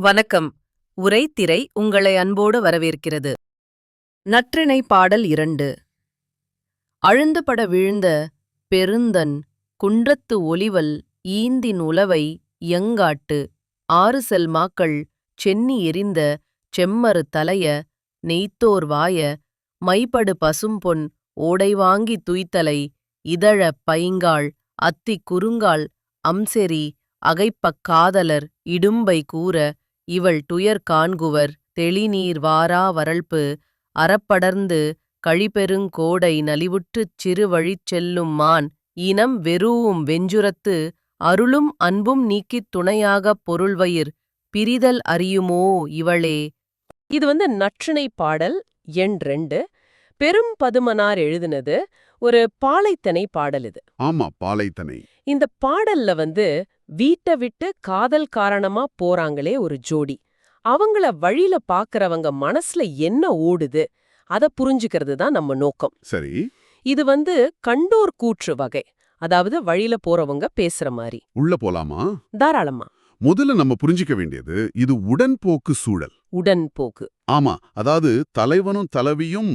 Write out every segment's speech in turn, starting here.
வணக்கம். உரைத்திரை உங்களை அன்போடு வரவேற்கிறது. நற்றிணை பாடல் இரண்டு. அழுந்துபட விழுந்த பெருந்தன் குன்றத்து ஒலிவல் ஈந்தின் உலவை யங்காட்டு ஆறு செல்மாக்கள் சென்னி எரிந்த செம்மறு தலைய நெய்த்தோர் வாய மைபடு பசும்பொன் ஓடை வாங்கி துய்த்தலை இதழ பைங்காள் அத்தி குறுங்கால் அம்செரி அகைப்பக் காதலர் இடும்பை கூற இவள் துயர் காண்குவர் தெளிநீர் வாரா வரல்பு அறப்படர்ந்து கழிபெருங் கோடை நலிவுற்றுச் சிறுவழிச் செல்லும் மான் இனம் வெரூஉம் வெஞ்சுரத்து அருளும் அன்பும் நீக்கித் துணையாகப் பொருள்வயிர் பிரிதல் அறியுமோ இவளே? இது வந்து நற்றிணை பாடல் எண் ரெண்டு. பெரும் பதுமனார் எழுதினது ஒரு பாலைத்தனை பாடல் இது. ஆமா பாலைத்தனை. இந்த பாடல்ல வந்து வீட்டை விட்டு காதல் காரணமா போறாங்களே ஒரு ஜோடி. அவங்கள வழியில பாக்குறவங்க மனசுல என்ன ஓடுது அத புரிஞ்சுக்கிறது தான் நம்ம நோக்கம். சரி. இது வந்து கண்டோர் கூற்று வகை அதாவது வழியில போறவங்க பேசுற மாதிரி உள்ள போலாமா? தாராளமா. முதல்ல நம்ம புரிஞ்சிக்க வேண்டியது இது உடன்போக்கு சூழல். உடன்போக்கு. ஆமா. அதாவது தலைவனும் தலைவியும்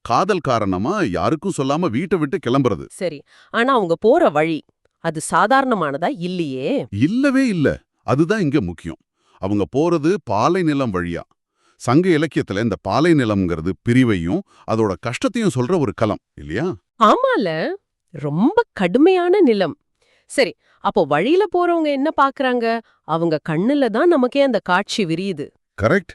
காதல் காரணமா யாருக்கும் சொல்லாம வீட்டை விட்டு கிளம்புறது. சரி. ஆனா அவங்க போற வழி அது சாதாரணமானதா இல்லையே? இல்லவே இல்ல. அதுதான் இங்க முக்கியம். அவங்க போறது பாலை நிலம் வழியா. சங்க இலக்கியத்துல இந்த பாலை நிலம்ங்கிறது பிரிவையும் அதோட கஷ்டத்தையும் சொல்ற ஒரு களம் இல்லையா? ஆமால. ரொம்ப கடுமையான நிலம். சரி அப்போ வழியில போறவங்க என்ன பாக்குறாங்க? அவங்க கண்ணுல தான் நமக்கே அந்த காட்சி விரியுது. கரெக்ட்.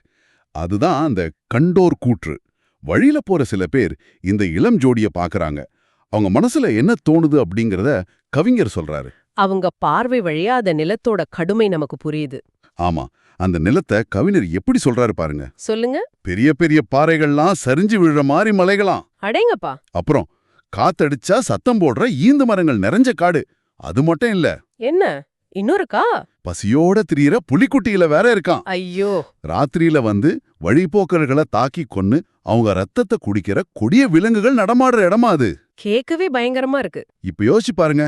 அதுதான் அந்த கண்டோர் கூற்று. வழியில போற சில பேர் இந்த இளம் ஜோடிய பாக்குறாங்க. அவங்க மனசுல என்ன தோணுது அப்படிங்கறத கவிஞர் சொல்றாரு. அவங்க பார்வை வழியா அந்த நிலத்தோட கடுமை நமக்கு புரியுது. ஆமா அந்த நிலத்தை கவிஞர் எப்படி சொல்றாரு பாருங்க. சொல்லுங்க. பெரிய பெரிய பாறைகள்லாம் சரிஞ்சு விழுற மாதிரி மலைகளாம். அடேங்கப்பா. அப்புறம் காத்தடிச்சா சத்தம் போடுற ஈந்து மரங்கள் நிறைஞ்ச காடு. அது மட்டும் இல்ல. என்ன? இன்னொருக்கா பசியோட திரியிற புலிக்குட்டியில வேற இருக்கான். ஐயோ. ராத்திரியில வந்து வழிபோக்கர்களை தாக்கி கொன்னு அவங்க ரத்தத்தை குடிக்கிற கொடிய விலங்குகள் நடமாடுற இடமா அது. கேட்கவே பயங்கரமா இருக்கு. இப்ப யோசிச்சு பாருங்க.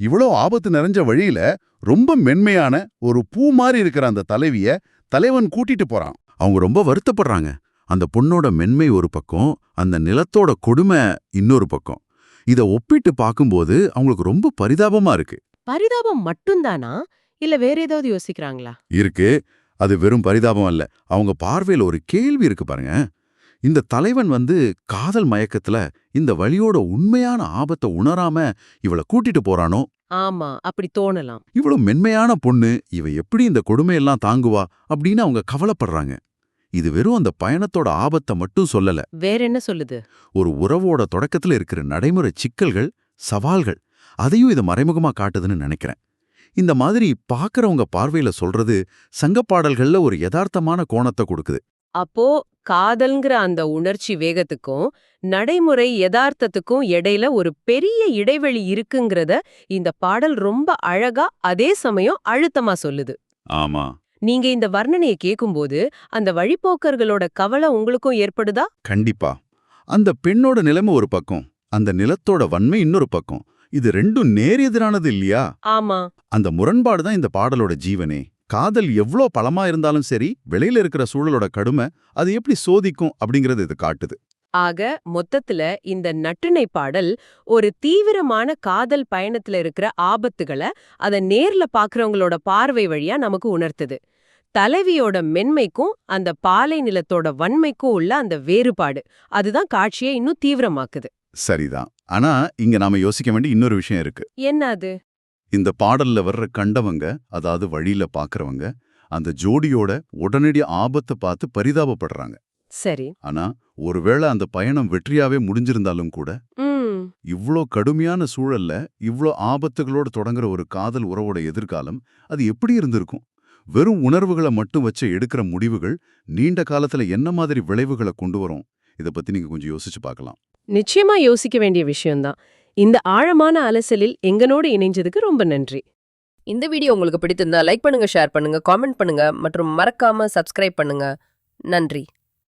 இவ்வளோ ஆபத்து நிறைஞ்ச வழியில ரொம்ப மென்மையான ஒரு பூ மாதிரி இருக்கிற அந்த தலைவிய தலைவன் கூட்டிட்டு போறான். அவங்க ரொம்ப வருத்தப்படுறாங்க. அந்த பொண்ணோட மென்மை ஒரு பக்கம் அந்த நிலத்தோட கொடுமை இன்னொரு பக்கம். இத ஒப்பிட்டு பார்க்கும்போது அவங்களுக்கு ரொம்ப பரிதாபமா இருக்கு. பரிதாபம் மட்டும்தானா? இல்ல வேற ஏதாவது யோசிக்கிறாங்களா? இருக்கு. அது வெறும் பரிதாபம் அல்ல. அவங்க பார்வையில ஒரு கேள்வி இருக்கு பாருங்க. இந்த தலைவன் வந்து காதல் மயக்கத்துல இந்த வழியோட உண்மையான ஆபத்தை உணராம இவளை கூட்டிட்டு போறானோ? ஆமா அப்படி தோணலாம். இவ்வளவு மென்மையான பொண்ணு இவ எப்படி இந்த கொடுமையெல்லாம் தாங்குவா அப்படின்னு அவங்க கவலைப்படுறாங்க. இது வெறும் அந்த பயணத்தோட ஆபத்தை மட்டும் சொல்லல. வேற என்ன சொல்லுது? ஒரு உறவோட தொடக்கத்துல இருக்கிற நடைமுறை சிக்கல்கள் சவால்கள் அதையும் இது மறைமுகமா காட்டுதுன்னு நினைக்கிறேன். இந்த மாதிரி பாக்குறவங்க பார்வையில சொல்றது சங்கப்பாடல்கள்ல ஒரு யதார்த்தமான கோணத்தை கொடுக்குது. அப்போ காதல்ங்கிற அந்த உணர்ச்சி வேகத்துக்கும் நடைமுறை யதார்த்தத்துக்கும் இடையில ஒரு பெரிய இடைவெளி இருக்குங்கிறத இந்த பாடல் ரொம்ப அழகா அதே சமயம் அழுத்தமா சொல்லுது. ஆமா. நீங்க இந்த வர்ணனைய கேக்கும்போது அந்த வழிப்போக்கர்களோட கவலை உங்களுக்கும் ஏற்படுதா? கண்டிப்பா. அந்த பெண்ணோட நிலைமை ஒரு பக்கம் அந்த நிலத்தோட வன்மை இன்னொரு பக்கம். இது ரெண்டும் நேர் எதிரானது இல்லையா? ஆமா. அந்த முரண்பாடு தான் இந்த பாடலோட ஜீவனே. காதல் எவ்ளோ பலமா இருந்தாலும் சரி வெளியில இருக்கிற சூழலோட கடுமை அது எப்படி சோதிக்கும் அப்படிங்கறது இது காட்டுது. ஆக மொத்தத்துல இந்த நட்டுணை பாடல் ஒரு தீவிரமான காதல் பயணத்துல இருக்கிற ஆபத்துகளை அத நேர்ல பாக்குறவங்களோட பார்வை வழியா நமக்கு உணர்த்துது. தலைவியோட மென்மைக்கும் அந்த பாலை நிலத்தோட வன்மைக்கும் உள்ள அந்த வேறுபாடு அதுதான் காட்சியை இன்னும் தீவிரமாக்குது. சரிதான். ஆனா இங்க நாம யோசிக்க வேண்டிய இன்னொரு விஷயம் இருக்கு. என்ன அது இந்த பாடல்ல வர்ற கண்டவங்க அதாவது வழியில பாக்குறவங்க அந்த ஜோடியோட உடனடி ஆபத்தை பார்த்து பரிதாபப்படுறாங்க. சரி. ஆனா ஒருவேளை அந்த பயணம் வெற்றியாவே முடிஞ்சிருந்தாலும் கூட இவ்ளோ கடுமையான சூழல்ல இவ்ளோ ஆபத்துகளோட தொடங்குற ஒரு காதல் உறவோட எதிர்காலம் அது எப்படி இருந்திருக்கும்? வெறும் உணர்வுகளை மட்டும் வச்சு எடுக்கிற முடிவுகள் நீண்ட காலத்துல என்ன மாதிரி விளைவுகளை கொண்டு வரும்? இத பத்தி நீங்க கொஞ்சம் யோசிச்சு பார்க்கலாம். நிச்சயமா யோசிக்க வேண்டிய விஷயம்தான். இந்த ஆழமான அலசலில் எங்கனோடு இணைஞ்சதுக்கு ரொம்ப நன்றி. இந்த வீடியோ உங்களுக்கு பிடித்திருந்தா லைக் பண்ணுங்க ஷேர் பண்ணுங்க காமெண்ட் பண்ணுங்க மற்றும் மறக்காம சப்ஸ்கிரைப் பண்ணுங்க. நன்றி.